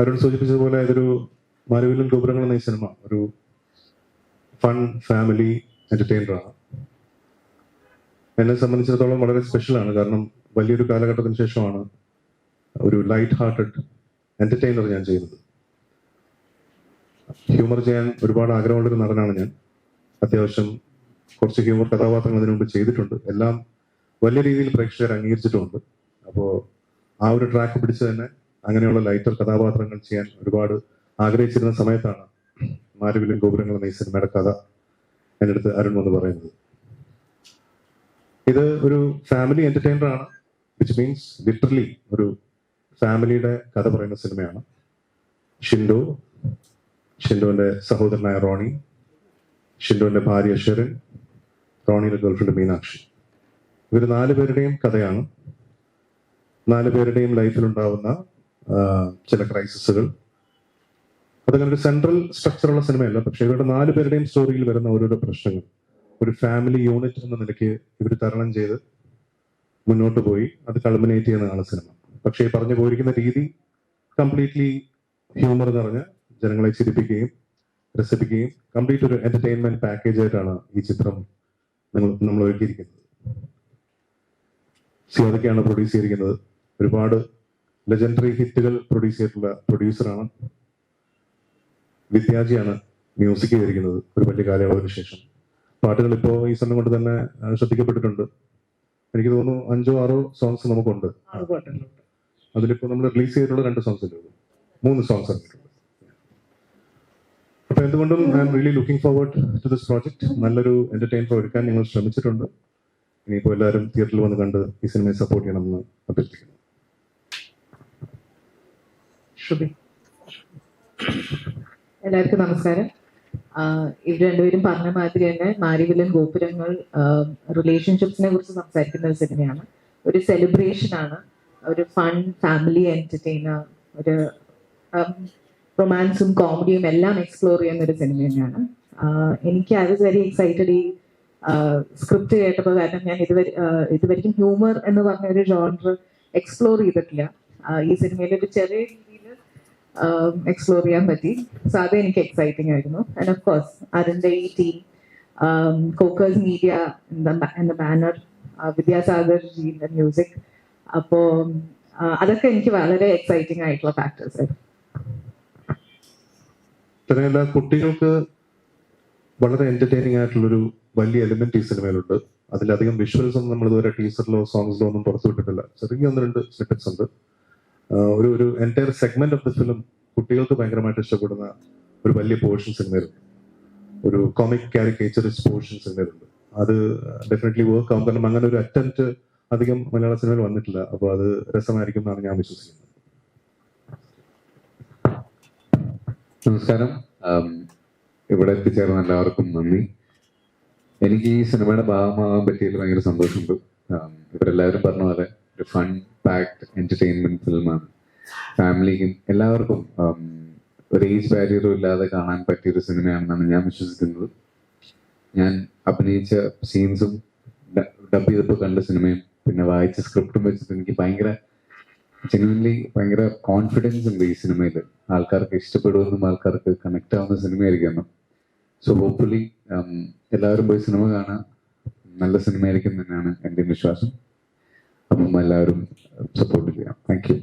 അരുൺ സൂചിപ്പിച്ചതുപോലെ ഇതൊരു മാനവിലും ഗോപുരങ്ങൾ എന്ന ഈ സിനിമ. ഒരു ഫൺ ഫാമിലി എന്റർടൈനറാണ് എന്നെ സംബന്ധിച്ചിടത്തോളം വളരെ സ്പെഷ്യലാണ് കാരണം വലിയൊരു കാലഘട്ടത്തിന് ശേഷമാണ് ഒരു ലൈറ്റ് ഹാർട്ടഡ് എന്റർടൈനർ ഞാൻ ചെയ്യുന്നത്. ഹ്യൂമർ ചെയ്യാൻ ഒരുപാട് ആഗ്രഹമുള്ളൊരു നടനാണ് ഞാൻ. അത്യാവശ്യം കുറച്ച് ഹ്യൂമർ കഥാപാത്രങ്ങൾ അതിനു മുമ്പ് ചെയ്തിട്ടുണ്ട്. എല്ലാം വലിയ രീതിയിൽ പ്രേക്ഷകർ അംഗീകരിച്ചിട്ടുമുണ്ട്. അപ്പോൾ ആ ഒരു ട്രാക്ക് പിടിച്ച് തന്നെ അങ്ങനെയുള്ള ലൈറ്റർ കഥാപാത്രങ്ങൾ ചെയ്യാൻ ഒരുപാട് ആഗ്രഹിച്ചിരുന്ന സമയത്താണ് മാരുവിലും ഗോപുരങ്ങൾ എന്ന ഈ സിനിമയുടെ കഥ എന്റെ അടുത്ത് അരുൺ വന്ന് പറയുന്നത്. ഇത് ഒരു ഫാമിലി എന്റർടൈനർ ആണ്. വിച്ച് മീൻസ് ലിറ്ററലി ഒരു ഫാമിലിയുടെ കഥ പറയുന്ന സിനിമയാണ്. ഷിൻഡു ഷിൻഡോന്റെ സഹോദരനായ റോണി ഷിൻഡോന്റെ ഭാര്യ ഷെറിൻ റോണിയുടെ ഗേൾഫ്രണ്ട് മീനാക്ഷി. ഇവർ നാല് പേരുടെയും കഥയാണ്. നാല് പേരുടെയും ലൈഫിലുണ്ടാവുന്ന ചില ക്രൈസിസുകൾ അതങ്ങനെ ഒരു സെൻട്രൽ സ്ട്രക്ചറുള്ള സിനിമയല്ല പക്ഷെ ഇവരുടെ നാല് പേരുടെയും സ്റ്റോറിയിൽ വരുന്ന ഓരോരോ പ്രശ്നങ്ങൾ. ഒരു ഫാമിലി യൂണിറ്റ് എന്ന നിലയ്ക്ക് ഇവർ തരണം ചെയ്ത് മുന്നോട്ട് പോയി. അത് കൾമിനേറ്റ് ചെയ്യുന്നതാണ് സിനിമ പക്ഷേ പറഞ്ഞു പോയിരിക്കുന്ന രീതി കംപ്ലീറ്റ്ലി ഹ്യൂമർ നിറഞ്ഞ് ജനങ്ങളെ ചിരിപ്പിക്കുകയും രസിപ്പിക്കുകയും കംപ്ലീറ്റ് ഒരു എന്റർടൈൻമെന്റ് പാക്കേജ് ആയിട്ടാണ് ഈ ചിത്രം നിങ്ങൾ നമ്മൾ ഒരുക്കിയിരിക്കുന്നത്. സിയോദക്കെയാണ് പ്രൊഡ്യൂസ് ചെയ്തിരിക്കുന്നത്. ഒരുപാട് ലെജൻഡറി ഹിറ്റുകൾ പ്രൊഡ്യൂസ് ചെയ്തിട്ടുള്ള പ്രൊഡ്യൂസറാണ് വിദ്യാജിയാണ് മ്യൂസിക് ചെയ്തിരിക്കുന്നത് ഒരു വലിയ കാലയളവിന് ശേഷം. പാട്ടുകൾ ഇപ്പോൾ ഈ സമയം കൊണ്ട് തന്നെ ശ്രദ്ധിക്കപ്പെട്ടിട്ടുണ്ട്. എനിക്ക് തോന്നുന്നു അഞ്ചോ ആറോ സോങ്സ് നമുക്കുണ്ട്. അതിലിപ്പോൾ നമ്മൾ റിലീസ് ചെയ്തിട്ടുള്ള രണ്ട് സോങ്സ് അല്ലേ മൂന്ന് സോങ്സ് ഇറങ്ങിയിട്ടുണ്ട് അപ്പൊ എന്തുകൊണ്ടും I am really looking forward to this project നല്ലൊരു എന്റർടൈൻമെന്റ് ഒരുക്കാൻ ഞങ്ങൾ ശ്രമിച്ചിട്ടുണ്ട്. ഇനിയിപ്പോൾ എല്ലാവരും തിയേറ്ററിൽ വന്ന് കണ്ട് ഈ സിനിമയെ സപ്പോർട്ട് ചെയ്യണമെന്ന് അഭ്യർത്ഥിക്കുന്നു. ശ്രുതി. എല്ലാവർക്കും നമസ്കാരം. ഇവർ രണ്ടുപേരും പറഞ്ഞ മാതിരി തന്നെ മാരിവില്ലൻ ഗോപുരങ്ങൾ റിലേഷൻഷിപ്സിനെ കുറിച്ച് സംസാരിക്കുന്ന ഒരു സിനിമയാണ്. ഒരു സെലിബ്രേഷൻ ആണ്. ഒരു ഫൺ ഫാമിലി എന്റർടൈനർ ഒരു റൊമാൻസും കോമഡിയും എല്ലാം എക്സ്പ്ലോർ ചെയ്യുന്ന ഒരു സിനിമ തന്നെയാണ്. എനിക്ക് ഐ വാസ് വെരി എക്സൈറ്റഡ് ഈ സ്ക്രിപ്റ്റ് കേട്ടപ്പോൾ കാരണം ഞാൻ ഇതുവരെ ഇതുവരെയും ഹ്യൂമർ എന്ന് പറഞ്ഞ ഒരു ജോണർ എക്സ്പ്ലോർ ചെയ്തിട്ടില്ല. ഈ സിനിമയിൽ ഒരു ചെറിയ എക്സ്പ്ലോർ ചെയ്യാൻ പറ്റി. സോ അത് എനിക്ക് എക്സൈറ്റിംഗ് ആയിരുന്നു. ആൻഡ് ഓഫ് കോഴ്സ് അതിന്റെ ഈ team Kokkers media banner Vidyasagar music അപ്പോൾ അതൊക്കെ എനിക്ക് വളരെ എക്സൈറ്റിംഗ് ആയിട്ടുള്ള ഫാക്ടേഴ്സ് ആയിരുന്നു. കുട്ടികൾക്ക് വളരെ എന്റർടൈനിങ് ആയിട്ടുള്ളൊരു വലിയ എലിമെന്റ് ഈ സിനിമയിലുണ്ട്. അതിലധികം വിഷ്വൽസ് ഒന്നും നമ്മൾ ഇതുവരെ ടീച്ചറിലോ സോങ്സിലോ ഒന്നും പുറത്തുവിട്ടിട്ടില്ല ചെറിയ ഒന്ന് രണ്ട് സ്നിപ്പറ്റ്സ് ഉണ്ട്. ഒരു ഒരു entire segment of the film കുട്ടികൾക്ക് ഭയങ്കരമായിട്ട് ഇഷ്ടപ്പെടുന്ന ഒരു വലിയ പോർഷൻ സിനിമയിലുണ്ട് ഒരു കോമിക് കാരിക്കേച്ചറിസ് പോർഷൻ സിനിമയിലുണ്ട് അത് ഡെഫിനറ്റ്ലി വർക്ക് ആവും. കാരണം അങ്ങനെ ഒരു അറ്റംപ്റ്റ് അധികം മലയാള സിനിമയിൽ വന്നിട്ടില്ല. അപ്പോൾ അത് രസമായിരിക്കും എന്നാണ് ഞാൻ വിശ്വസിക്കുന്നത്. നമസ്കാരം. ഇവിടെ എത്തിച്ചേർന്ന എല്ലാവർക്കും നന്ദി. എനിക്ക് ഈ സിനിമയുടെ ഭാഗമാകാൻ പറ്റിയതിൽ ഭയങ്കര സന്തോഷമുണ്ട്. ഇവരെല്ലാവരും പറഞ്ഞ പോലെ ഒരു ഫൺ പാക്ഡ് എന്റർടൈൻമെന്റ് ഫിലിമാണ് ഫാമിലിക്കും എല്ലാവർക്കും ഒരു ഏജ് ബാരിയറും ഇല്ലാതെ കാണാൻ പറ്റിയ ഒരു സിനിമയാണെന്നാണ് ഞാൻ വിശ്വസിക്കുന്നത്. ഞാൻ അഭിനയിച്ച സീൻസും ഡബ് ചെയ്തപ്പോൾ കണ്ട സിനിമയും പിന്നെ വായിച്ച സ്ക്രിപ്റ്റും വെച്ചിട്ട് എനിക്ക് ഭയങ്കര ജനുവൻലി ഭയങ്കര കോൺഫിഡൻസ് ഉണ്ട് ഈ സിനിമയിൽ. ആൾക്കാർക്ക് ഇഷ്ടപ്പെടുമെന്നും ആൾക്കാർക്ക് കണക്ട് ആവുന്ന സിനിമയായിരിക്കണം സോ ഹോപ്പ്ഫുള്ളി എല്ലാവരും പോയി സിനിമ കാണാൻ നല്ല സിനിമയായിരിക്കും തന്നെയാണ് എന്റെ വിശ്വാസം. എല്ലാവരും സപ്പോർട്ട് ചെയ്യാം. താങ്ക് യു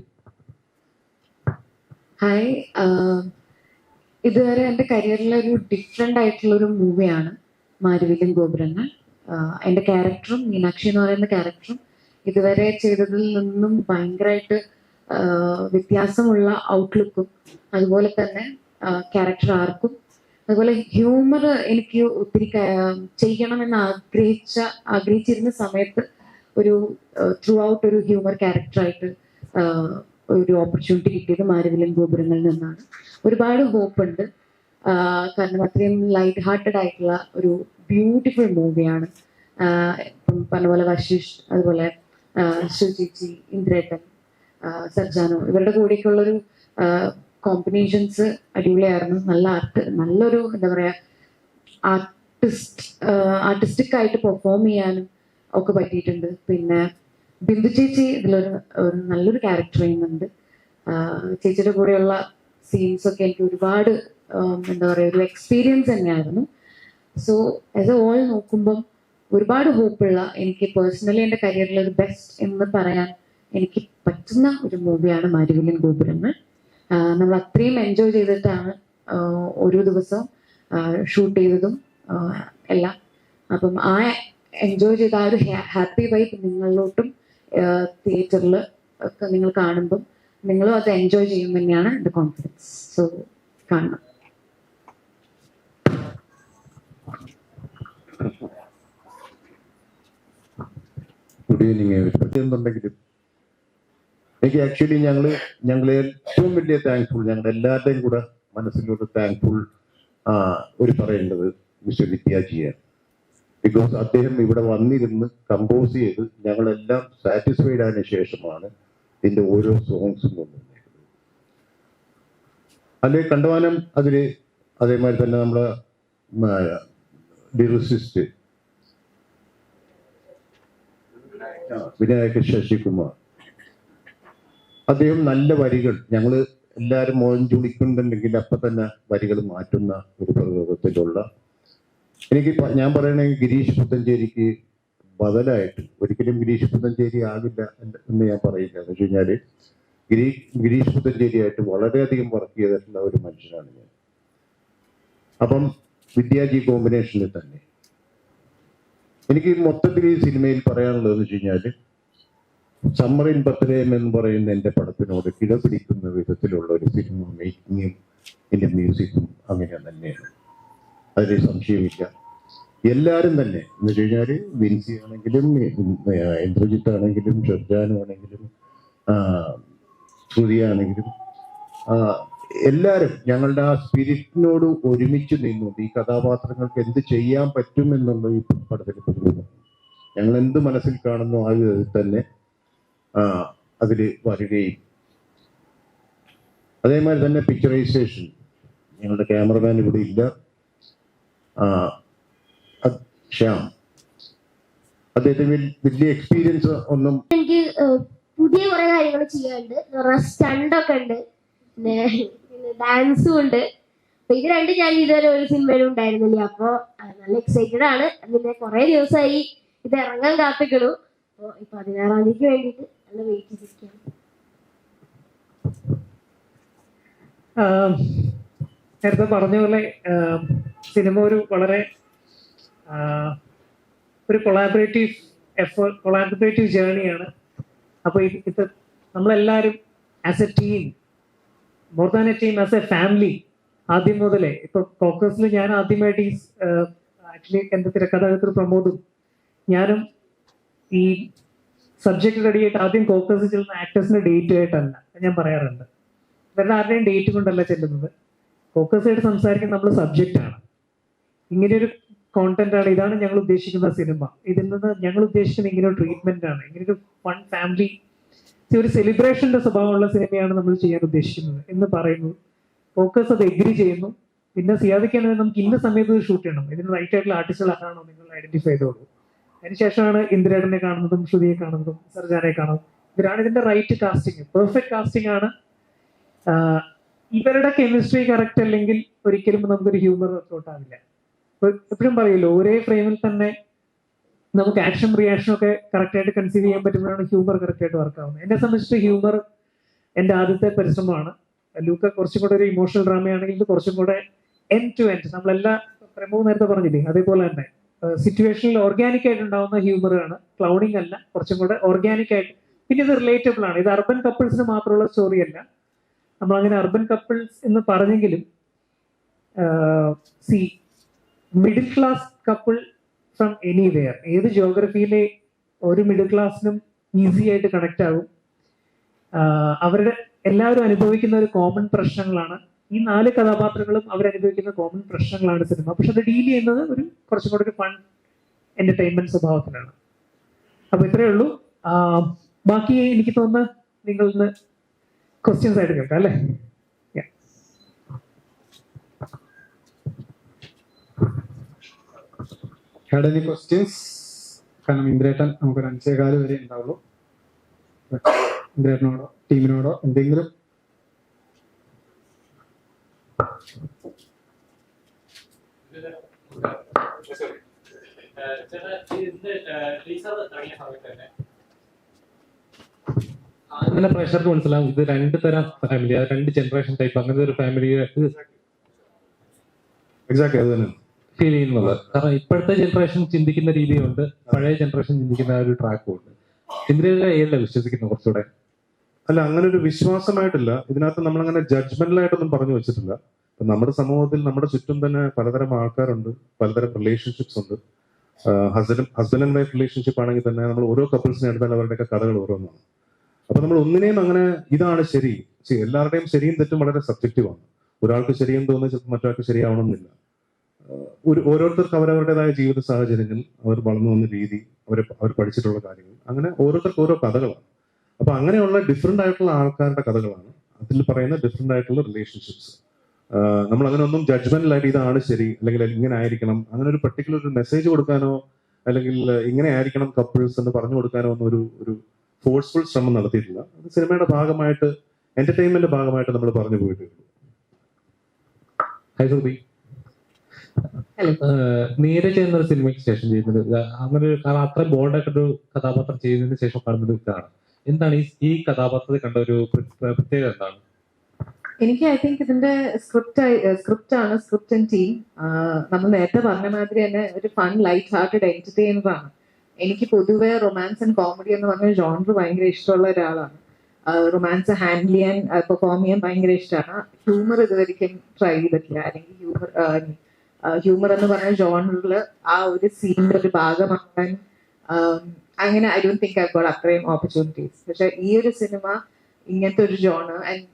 ഹായ് ഇതുവരെ എന്റെ കരിയറിലെ ഒരു ഡിഫറെന്റ് ആയിട്ടുള്ള ഒരു മൂവിയാണ് മാരുവിലും ഗോപുരങ്ങൾ എന്റെ ക്യാരക്ടറും മീനാക്ഷി എന്ന് പറയുന്ന ക്യാരക്ടറും ഇതുവരെ ചെയ്തതിൽ നിന്നും ഭയങ്കരമായിട്ട് വ്യത്യാസമുള്ള ഔട്ട്ലുക്കും അതുപോലെ തന്നെ ക്യാരക്ടർ ആർക്കും അതുപോലെ ഹ്യൂമർ എനിക്ക് ഒത്തിരി ചെയ്യണമെന്ന് ആഗ്രഹിച്ച ആഗ്രഹിച്ചിരുന്ന സമയത്ത് ഒരു ത്രൂ ഔട്ട് ഒരു ഹ്യൂമർ ക്യാരക്ടറായിട്ട് ഒരു ഓപ്പർച്യൂണിറ്റി കിട്ടിയത് മാരവിലൻ ഗോപുരങ്ങളിൽ നിന്നാണ്. ഒരുപാട് ഹോപ്പ് ഉണ്ട്. കാരണം അത്രയും ലൈറ്റ് ഹാർട്ടഡ് ആയിട്ടുള്ള ഒരു ബ്യൂട്ടിഫുൾ മൂവിയാണ് ഇപ്പം പറഞ്ഞ പോലെ വശിഷ് അതുപോലെ ശുചിജി ഇന്ദ്രേട്ടൻ സർജാനോ ഇവരുടെ കൂടെയൊക്കെയുള്ളൊരു കോമ്പിനേഷൻസ് അടിപൊളിയായിരുന്നു. നല്ല ആർട്ട് നല്ലൊരു എന്താ പറയാ ആർട്ടിസ്റ്റ് ആർട്ടിസ്റ്റിക് ആയിട്ട് പെർഫോം ചെയ്യാനും ഒക്കെ പറ്റിയിട്ടുണ്ട്. പിന്നെ ബിന്ദു ചേച്ചി ഇതിലൊരു നല്ലൊരു ക്യാരക്ടർ ചെയ്യുന്നുണ്ട്. ചേച്ചിയുടെ കൂടെയുള്ള സീൻസ് ഒക്കെ എനിക്ക് ഒരുപാട് എന്താ പറയുക ഒരു എക്സ്പീരിയൻസ് തന്നെയായിരുന്നു. സോ ആസ് എ ഓൾ നോക്കുമ്പം ഒരുപാട് ഹോപ്പുള്ള എനിക്ക് പേഴ്സണലി എന്റെ കരിയറിൽ ഒരു ബെസ്റ്റ് എന്ന് പറയാൻ എനിക്ക് പറ്റുന്ന ഒരു മൂവിയാണ് മരുവിലിൻ ഗോപുരങ്ങൾ. നമ്മൾ അത്രയും എൻജോയ് ചെയ്തിട്ടാണ് ഓരോ ദിവസവും ഷൂട്ട് ചെയ്തതും എല്ലാം. അപ്പം ആ എൻജോയ് ചെയ്ത ആ ഒരു ഹാപ്പി വൈബ് നിങ്ങളിലോട്ടും തിയേറ്ററിൽ ഒക്കെ നിങ്ങൾ കാണുമ്പം നിങ്ങളും അത് എൻജോയ് ചെയ്യും തന്നെയാണ് എന്റെ കോൺഫിഡൻസ് സോ കാണണം. ഗുഡ് ഈവനിങ് പറ്റുന്നുണ്ടെങ്കിലും എനിക്ക് ആക്ച്വലി ഞങ്ങൾ ഞങ്ങൾ ഏറ്റവും വലിയ താങ്ക്ഫുൾ ഞങ്ങൾ എല്ലാവരുടെയും കൂടെ മനസ്സിലൊരു താങ്ക്ഫുൾ ഒരു പറയേണ്ടത് മിസ്റ്റർ വിദ്യാജിയാണ്. ബിക്കോസ് അദ്ദേഹം ഇവിടെ വന്നിരുന്ന് കമ്പോസ് ചെയ്ത് ഞങ്ങളെല്ലാം സാറ്റിസ്ഫൈഡ് ആയതിനു ശേഷമാണ് ഇതിന്റെ ഓരോ സോങ്സും കൊണ്ടുവന്നേക്കുന്നത് അല്ലെ കണ്ടവാനം അതിൽ അതേമാതിരി തന്നെ നമ്മളെ ലിറിസിസ്റ്റ് വിനായക ശശികുമാർ. അദ്ദേഹം നല്ല വരികൾ ഞങ്ങൾ എല്ലാവരും മോഹൻ ചുളിക്കുന്നുണ്ടെങ്കിൽ അപ്പൊ തന്നെ വരികൾ മാറ്റുന്ന ഒരു പ്രയോഗത്തിലുള്ള എനിക്ക് ഞാൻ പറയണെങ്കിൽ ഗിരീഷ് പുത്തഞ്ചേരിക്ക് ബദലായിട്ട്. ഒരിക്കലും ഗിരീഷ് പുത്തഞ്ചേരി ആകില്ല എന്ന് ഞാൻ പറയില്ല എന്ന് വെച്ച് കഴിഞ്ഞാൽ ഗിരീ ഗിരീഷ് പുത്തഞ്ചേരിയായിട്ട് വളരെയധികം വർക്ക് ചെയ്തിട്ടുള്ള ഒരു മനുഷ്യനാണ് ഞാൻ. അപ്പം വിദ്യാജി കോമ്പിനേഷനിൽ തന്നെ. എനിക്ക് മൊത്തത്തിൽ ഈ സിനിമയിൽ പറയാനുള്ളതെന്ന് വെച്ച് കഴിഞ്ഞാൽ സമ്മറിൻ ബർത്ത്ഡേം എന്ന് പറയുന്ന എന്റെ പടത്തിനോട് കിടപിടിക്കുന്ന വിധത്തിലുള്ള ഒരു സിനിമ മേക്കിങ്ങും എന്റെ മ്യൂസിക്കും അങ്ങനെ തന്നെയാണ്. അതിൽ സംശയമില്ല. എല്ലാവരും തന്നെ. എന്ന് വെച്ച് കഴിഞ്ഞാൽ വിൻസി ആണെങ്കിലും ഇന്ദ്രജിത്ത് ആണെങ്കിലും ഷെർജാൻ ആണെങ്കിലും ശ്രുതി ആണെങ്കിലും എല്ലാരും എല്ലാവരും ഞങ്ങളുടെ ആ സ്പിരിറ്റിനോട് ഒരുമിച്ച് നിന്നുകൊണ്ട് ഈ കഥാപാത്രങ്ങൾക്ക് എന്ത് ചെയ്യാൻ പറ്റും എന്നുള്ള ഈ പടത്തിൽ ഞങ്ങൾ എന്ത് മനസ്സിൽ കാണുന്നു ആ വിധത്തിൽ തന്നെ അതിൽ വരികയും. അതേമാതിരി തന്നെ പിക്ചറൈസേഷൻ ഞങ്ങളുടെ ക്യാമറമാൻ ഇവിടെ ഇല്ല. ശ്യാം അദ്ദേഹത്തിന് വലിയ എക്സ്പീരിയൻസ് ഒന്നും എനിക്ക് പുതിയ കുറെ കാര്യങ്ങൾ ചെയ്യാനുണ്ട്. സ്റ്റണ്ടൊക്കെ ഉണ്ട്. പിന്നെ ഡാൻസും ഉണ്ട്. അപ്പൊ ഇത് രണ്ടും ഞാൻ ഇതുവരെ ഒരു സിനിമയിലും ഉണ്ടായിരുന്നില്ല. അപ്പൊ നല്ല എക്സൈറ്റഡ് ആണ്. പിന്നെ കുറെ ദിവസമായി ഇത് ഇറങ്ങാൻ കാത്തിക്കണു. അപ്പൊ ഈ പതിനാറാം തീയതിക്ക് വേണ്ടിയിട്ട് നല്ല വെയിറ്റ് ചെയ്തിരിക്കുകയാണ്. ആം, നേരത്തെ പറഞ്ഞ പോലെ സിനിമ ഒരു വളരെ ഒരു കൊളാബറേറ്റീവ് എഫേർട്ട് കൊളാബറേറ്റീവ് ജേണിയാണ് അപ്പോൾ ഇത് നമ്മളെല്ലാവരും as a team more than a team as a family ആദ്യം മുതലേ ഇപ്പൊ കോക്കസിൽ ഞാൻ ആദ്യമായിട്ട് ഈ ആക്ച്വലി എന്റെ തിരക്കഥാകൃത്ത് പ്രമോദും ഞാനും ഈ സബ്ജക്ട് റെഡിയായിട്ട് ആദ്യം കോക്കസ് ചെല്ലുന്ന ആക്ടേഴ്സിന്റെ ഡേറ്റ് ആയിട്ടല്ല ഞാൻ പറയാറുണ്ട്. ഇവരുടെ ആരുടെയും ഡേറ്റ് കൊണ്ടല്ല ചെല്ലുന്നത്. ഫോക്കസ് ആയിട്ട് സംസാരിക്കുന്ന നമ്മൾ സബ്ജക്റ്റ് ആണ്. കോണ്ടന്റ് ആണ്. ഇതാണ് ഞങ്ങൾ ഉദ്ദേശിക്കുന്ന സിനിമ. ഇതിൽ നിന്ന് ഞങ്ങൾ ഉദ്ദേശിക്കുന്ന ഇങ്ങനെ ട്രീറ്റ്മെന്റ് ആണ്. ഇങ്ങനെ വൺ ഫാമിലി ഒരു സെലിബ്രേഷന്റെ സ്വഭാവമുള്ള സിനിമയാണ് നമ്മൾ ചെയ്യാൻ ഉദ്ദേശിക്കുന്നത് എന്ന് പറയുന്നു. ഫോക്കസ് അത് എഗ്രി ചെയ്യുന്നു. പിന്നെ സിയാദിക്കാണ് നമുക്ക് ഇന്ന സമയത്ത് ഷൂട്ട് ചെയ്യണം. ഇതിന് റൈറ്റ് ആയിട്ടുള്ള ആർട്ടിസ്റ്റുകൾ ആരാണോ നിങ്ങൾ ഐഡന്റിഫൈ ചെയ്തോളൂ. അതിനുശേഷമാണ് ഇന്ദിരേടനെ കാണുന്നതും ശ്രുതിയെ കാണുന്നതും സർജാനെ കാണുന്നതും. ഇവരാണ് ഇതിന്റെ റൈറ്റ് കാസ്റ്റിംഗ് പെർഫെക്റ്റ് കാസ്റ്റിംഗ് ആണ്. ഇവരുടെ കെമിസ്ട്രി കറക്റ്റ് അല്ലെങ്കിൽ ഒരിക്കലും നമുക്കൊരു ഹ്യൂമർ വർക്കൗട്ട് ആവില്ല. എപ്പോഴും പറയുമല്ലോ ഒരേ ഫ്രെയിമിൽ തന്നെ നമുക്ക് ആക്ഷൻ റിയാക്ഷൻ ഒക്കെ കറക്റ്റ് ആയിട്ട് കൺസീവ് ചെയ്യാൻ പറ്റുന്നതാണ് ഹ്യൂമർ കറക്റ്റ് ആയിട്ട് വർക്ക് ആവുന്നത്. എന്നെ സംബന്ധിച്ച് ഹ്യൂമർ എന്റെ ആദ്യത്തെ പരിശ്രമമാണ്. ലൂക്ക കുറച്ചും കൂടെ ഒരു ഇമോഷണൽ ഡ്രാമയാണെങ്കിൽ ഇത് കുറച്ചും കൂടെ എൻ ടു എൻഡ് നമ്മളെല്ലാ പ്രമോ നേരത്തെ പറഞ്ഞില്ലേ അതേപോലെ തന്നെ. സിറ്റുവേഷനിൽ ഓർഗാനിക് ആയിട്ട് ഉണ്ടാവുന്ന ഹ്യൂമറാണ് ക്ലൗണിങ് അല്ല കുറച്ചും കൂടെ ഓർഗാനിക് ആയിട്ട്. പിന്നെ ഇത് റിലേറ്റബിൾ ആണ്. ഇത് അർബൻ കപ്പിൾസിന് മാത്രമുള്ള സ്റ്റോറി അല്ല. നമ്മൾ അങ്ങനെ അർബൻ കപ്പിൾസ് എന്ന് പറഞ്ഞെങ്കിലും C middle class couple from anywhere ഏത് ജോഗ്രഫിയിലെ ഒരു മിഡിൽ ക്ലാസ്സിനും ഈസി ആയിട്ട് കണക്ട് ആകും. അവരുടെ എല്ലാവരും അനുഭവിക്കുന്ന ഒരു കോമൺ പ്രശ്നങ്ങളാണ്. ഈ നാല് കഥാപാത്രങ്ങളും അവരനുഭവിക്കുന്ന കോമൺ പ്രശ്നങ്ങളാണ് സിനിമ പക്ഷെ അത് ഡീൽ ചെയ്യുന്നത് ഒരു കുറച്ചും കൂടെ ഫൺ എന്റർടൈൻമെന്റ് സ്വഭാവത്തിലാണ്. അപ്പൊ ഇത്രയേ ഉള്ളൂ. ബാക്കി എനിക്ക് തോന്നുന്ന നിങ്ങളിന്ന് ക്വസ്റ്റ്യൻസ് ആയിട്ട് കേൾക്കാം അല്ലേ? Had എനി ക്വസ്റ്റ്യൻസ് കാരണം ഇന്ദ്രേട്ടൻ നമുക്കൊരു അഞ്ചേകാൽ വരെ ഉണ്ടാവുള്ളൂ. ഇന്ദ്രേട്ടനോടോ ടീമിനോടോ എന്തെങ്കിലും? അങ്ങനെ പ്രഷർ മനസ്സിലാവും. ഇത് രണ്ട് തരം ഫാമിലി രണ്ട് ജനറേഷൻ ടൈപ്പ് അങ്ങനത്തെ ഒരു ഫാമിലി എക്സാക്ട് അത് തന്നെ. ഫീൽ ചെയ്യുന്നത്. കാരണം ഇപ്പോഴത്തെ ജനറേഷൻ ചിന്തിക്കുന്ന രീതിയുണ്ട്. പഴയ ജനറേഷൻ ചിന്തിക്കുന്ന ആ ഒരു ട്രാക്കും ഉണ്ട്. ഇന്ത്യയിലെ ഏതല്ല വിശ്വസിക്കുന്നത് കുറച്ചുകൂടെ. അല്ല അങ്ങനെ ഒരു വിശ്വാസമായിട്ടില്ല. ഇതിനകത്ത് നമ്മൾ അങ്ങനെ ജഡ്ജ്മെന്റലായിട്ടൊന്നും പറഞ്ഞു വെച്ചിട്ടില്ല. നമ്മുടെ സമൂഹത്തിൽ നമ്മുടെ ചുറ്റും തന്നെ പലതരം ആൾക്കാരുണ്ട്. പലതരം റിലേഷൻഷിപ്സ് ഉണ്ട്. Husband husband and wife relationship ആണെങ്കിൽ തന്നെ നമ്മൾ ഓരോ കപ്പിൾസിനെ എടുത്താൽ അവരുടെയൊക്കെ കഥകൾ ഓരോന്നാണ്. അപ്പൊ നമ്മൾ ഒന്നിനെയും അങ്ങനെ ഇതാണ് ശരി. എല്ലാവരുടെയും ശരിയും തെറ്റും വളരെ സബ്ജക്റ്റീവാണ് ഒരാൾക്ക് ശരിയെന്ന് തോന്നുന്നത് ചിലപ്പോൾ മറ്റൊരാൾക്ക് ശരിയാവണമെന്നില്ല. ഒരു ഓരോരുത്തർക്ക് അവരവരുടേതായ ജീവിത സാഹചര്യങ്ങൾ അവർ വളർന്നു വന്ന രീതി അവർ അവർ പഠിച്ചിട്ടുള്ള കാര്യങ്ങൾ. അങ്ങനെ ഓരോരുത്തർക്ക് ഓരോ കഥകളാണ്. അപ്പൊ അങ്ങനെയുള്ള ഡിഫറെന്റ് ആയിട്ടുള്ള ആൾക്കാരുടെ കഥകളാണ്. അതിൽ പറയുന്ന ഡിഫറെന്റ് ആയിട്ടുള്ള റിലേഷൻഷിപ്സ് നമ്മൾ അങ്ങനെ ഒന്നും ജഡ്ജ്മെന്റിലായിട്ട് ഇതാണ് ശരി അല്ലെങ്കിൽ ഇങ്ങനെ ആയിരിക്കണം. അങ്ങനെ ഒരു പർട്ടിക്കുലർ ഒരു മെസ്സേജ് കൊടുക്കാനോ അല്ലെങ്കിൽ ഇങ്ങനെ ആയിരിക്കണം കപ്പിൾസ് എന്ന് പറഞ്ഞു കൊടുക്കാനോ ഒന്നും ഒരു ഒരു ഫോഴ്സ്ഫുൾ ശ്രമം നടത്തിയിട്ടില്ല. അത് സിനിമയുടെ ഭാഗമായിട്ട് എന്റർടൈൻമെന്റ് ഭാഗമായിട്ട് നമ്മൾ പറഞ്ഞു പോയിട്ടുണ്ട്. ഹൈ. നീരജ് എന്നൊരു സിനിമയ്ക്ക് ശേഷം ചെയ്യുന്നത് അങ്ങനെ ഒരു കാരണം അത്ര ബോൾഡായിട്ടൊരു കഥാപാത്രം ചെയ്തതിന് ശേഷം കാണുന്നത് ഇതാണ്. എന്താണ് ഈ ഈ കഥാപാത്രത്തെ കണ്ട ഒരു പ്രത്യേകത എന്താണ്? എനിക്ക് ഐ തിങ്ക് ഇതിന്റെ സ്ക്രിപ്റ്റ് സ്ക്രിപ്റ്റ് ആണ് സ്ക്രിപ്റ്റ് ആൻഡ് ടീം നമ്മൾ നേരത്തെ പറഞ്ഞ മാതിരി തന്നെ ഒരു ഫൺ ലൈറ്റ് ഹാർട്ടഡ് എന്റർടൈനറാണ് എനിക്ക് പൊതുവെ റൊമാൻസ് ആൻഡ് കോമഡി എന്ന് പറഞ്ഞ ജോണർ ഭയങ്കര ഇഷ്ടമുള്ള ഒരാളാണ്. റൊമാൻസ് ഹാൻഡിൽ ചെയ്യാൻ പെർഫോം ചെയ്യാൻ ഭയങ്കര ഇഷ്ടമാണ്. ഹ്യൂമർ ഇതുവരെയ്ക്കും ട്രൈ ചെയ്തിട്ടില്ല. അല്ലെങ്കിൽ ഹ്യൂമർ ഹ്യൂമർ എന്ന് പറഞ്ഞ ജോണറിൽ ആ ഒരു സീനിന്റെ ഒരു ഭാഗമാക്കാൻ ആം, അങ്ങനെ I don't think I got അത്രയും ഓപ്പർച്യൂണിറ്റീസ് പക്ഷെ ഈ ഒരു സിനിമ ഇങ്ങനത്തെ ഒരു ജോണർ ആൻഡ്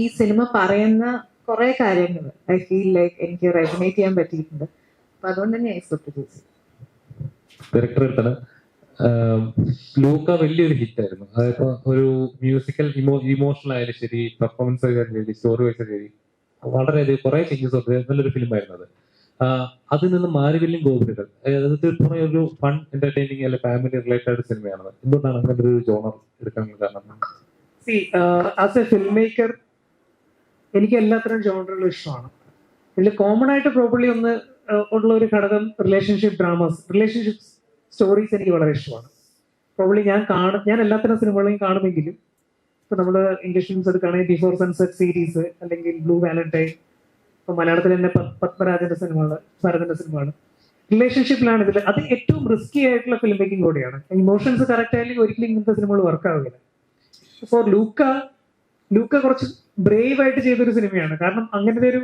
ഈ സിനിമ പറയുന്ന കുറെ കാര്യങ്ങൾ ഐ ഫീൽ ലൈക്ക് എനിക്ക് റെഗുലേറ്റ് ചെയ്യാൻ പറ്റിയിട്ടുണ്ട്. അപ്പൊ അതുകൊണ്ട് തന്നെ ചൂസ് ചെയ്തു ഡയറക്ടർ എടുത്താണ് ലൂക്ക വലിയൊരു ഹിറ്റ് ആയിരുന്നു. അതായത് ഒരു മ്യൂസിക്കൽ ഇമോ ഇമോഷണൽ ആയാലും ശരി പെർഫോമൻസ് ആയാലും ശരി സ്റ്റോറി വൈസ് ശരി വളരെ കുറെ ചേഞ്ചസ് ഉണ്ട് നല്ലൊരു ഫിലിം ആയിരുന്നു അത്. അതിൽ നിന്ന് മാറിവില്ലും ഗോപുരകൾ. അതായത് ഒരു ഫൺ എന്റർടൈനിങ് അല്ലെ ഫാമിലി റിലേറ്റഡ് സിനിമയാണ് എന്തുകൊണ്ടാണ് അങ്ങനെ ഒരു ജോണർ എടുക്കാൻ കാരണം? See as a film maker എനിക്ക് എല്ലാത്തരം ജോണറുകളും ഇഷ്ടമാണ്. ഇതിൽ കോമൺ ആയിട്ട് പ്രോപ്പർലി ഒന്ന് ഉള്ള ഒരു ഘടകം റിലേഷൻഷിപ്പ് ഡ്രാമാസ് റിലേഷൻഷിപ്പ് സ്റ്റോറീസ് എനിക്ക് വളരെ ഇഷ്ടമാണ്. പ്രോബ്ലി ഞാൻ കാണും ഞാൻ എല്ലാത്തരം സിനിമകളെയും കാണുമെങ്കിലും ഇപ്പൊ നമ്മൾ ഇംഗ്ലീഷ് ഫിലിംസ് എടുക്കുകയാണെങ്കിൽ ബിഫോർ സൺസെറ്റ് സീരീസ് അല്ലെങ്കിൽ ബ്ലൂ വാലന്റൈൻ ഇപ്പൊ മലയാളത്തിൽ തന്നെ പത്മരാജന്റെ സിനിമകൾ ഭരതന്റെ സിനിമകൾ റിലേഷൻഷിപ്പിലാണ് ഇതിൽ അത് ഏറ്റവും റിസ്കി ആയിട്ടുള്ള ഫിലിം മേക്കിംഗ് കൂടിയാണ്. ഇമോഷൻസ് കറക്റ്റ് ആയാലും ഒരിക്കലും ഇങ്ങനത്തെ സിനിമകൾ വർക്ക് ആവില്ല. ഫോർ ലൂക്ക ലൂക്ക കുറച്ച് ബ്രേവ് ആയിട്ട് ചെയ്തൊരു സിനിമയാണ്. കാരണം അങ്ങനത്തെ ഒരു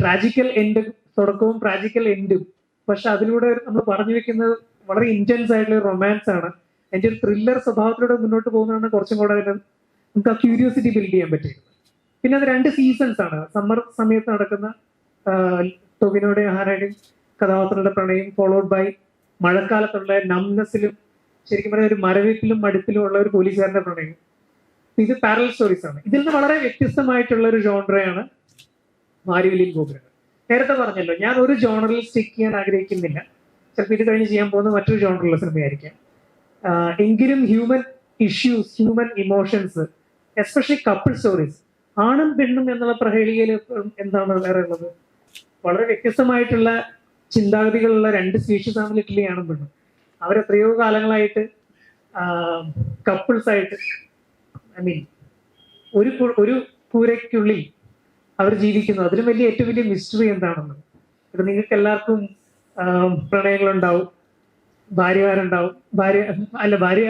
ട്രാജിക്കൽ എൻഡ് തുടക്കവും ട്രാജിക്കൽ എൻഡും പക്ഷെ അതിലൂടെ നമ്മൾ പറഞ്ഞു വെക്കുന്നത് വളരെ ഇന്റൻസ് ആയിട്ടുള്ള ഒരു റൊമാൻസ് ആണ്. അതിന്റെ ഒരു ത്രില്ലർ സ്വഭാവത്തിലൂടെ മുന്നോട്ട് പോകുന്നതാണ് കുറച്ചും കൂടെ നമുക്ക് ആ ക്യൂരിയോസിറ്റി ബിൽഡ് ചെയ്യാൻ പറ്റിയത് പിന്നെ അത് രണ്ട് സീസൺസ് ആണ്. സമ്മർ സമയത്ത് നടക്കുന്ന ടൊവിനോടെ ആഹാരയുടെയും കഥാപാത്രങ്ങളുടെ പ്രണയം ഫോളോഡ് ബൈ മഴക്കാലത്തുള്ള നംനെസ്സിലും ശരിക്കും പറഞ്ഞാൽ ഒരു മരവിപ്പിലും മടുപ്പിലും ഉള്ള ഒരു പോലീസുകാരന്റെ പ്രണയം. ഇത് പാരൽ സ്റ്റോറീസ് ആണ്. ഇതിൽ നിന്ന് വളരെ വ്യത്യസ്തമായിട്ടുള്ള ഒരു ജോണറയാണ് മാരിവലിയും ഗോപുരങ്ങൾ നേരത്തെ പറഞ്ഞല്ലോ ഞാൻ ഒരു ജോണറിൽ സ്റ്റിക്ക് ചെയ്യാൻ ആഗ്രഹിക്കുന്നില്ല. ചിലപ്പോൾ ഇത് കഴിഞ്ഞ് ചെയ്യാൻ പോകുന്ന മറ്റൊരു ജോണറിലുള്ള സിനിമയായിരിക്കാം. എങ്കിലും human issues human emotions especially couple stories ആണും പെണ്ണും എന്നുള്ള പ്രഹേളികയിൽ എന്താണ് വേറെ ഉള്ളത് വളരെ വ്യത്യസ്തമായിട്ടുള്ള ചിന്താഗതികളുള്ള രണ്ട് സ്പീഷീസ് ആണ് ഇറ്റലി ആണും പെണ്ണും. അവരെത്രയോ കാലങ്ങളായിട്ട് കപ്പിൾസ് ആയിട്ട് ഐ മീൻ ഒരു ഒരു കൂരയ്ക്കുള്ളിൽ അവർ ജീവിക്കുന്നു. അതിലും വലിയ ഏറ്റവും വലിയ മിസ്റ്ററി എന്താണെന്ന്. ഇത് നിങ്ങൾക്ക് എല്ലാവർക്കും പ്രണയങ്ങളുണ്ടാവും ഭാര്യമാരുണ്ടാവും ഭാര്യ അല്ല ഭാര്യ